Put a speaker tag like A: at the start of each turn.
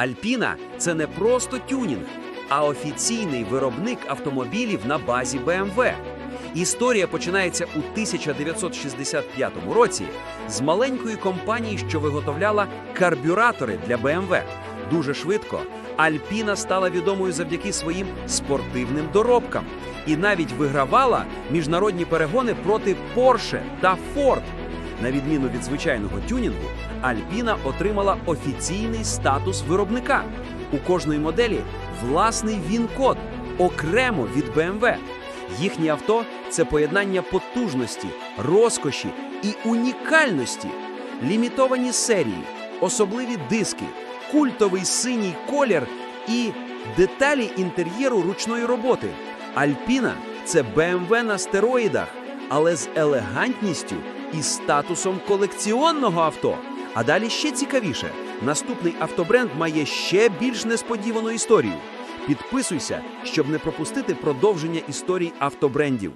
A: Альпіна це не просто тюнінг, а офіційний виробник автомобілів на базі BMW. Історія починається у 1965 році з маленької компанії, що виготовляла карбюратори для BMW. Дуже швидко Альпіна стала відомою завдяки своїм спортивним доробкам і навіть вигравала міжнародні перегони проти Porsche та Ford. На відміну від звичайного тюнінгу, Альпіна отримала офіційний статус виробника. У кожної моделі власний він-код окремо від BMW. Їхні авто це поєднання потужності, розкоші і унікальності, лімітовані серії, особливі диски, культовий синій колір і деталі інтер'єру ручної роботи. Альпіна це BMW на стероїдах, але з елегантністю і статусом колекціонного авто. А далі ще цікавіше: наступний автобренд має ще більш несподівану історію. Підписуйся, щоб не пропустити продовження історій автобрендів.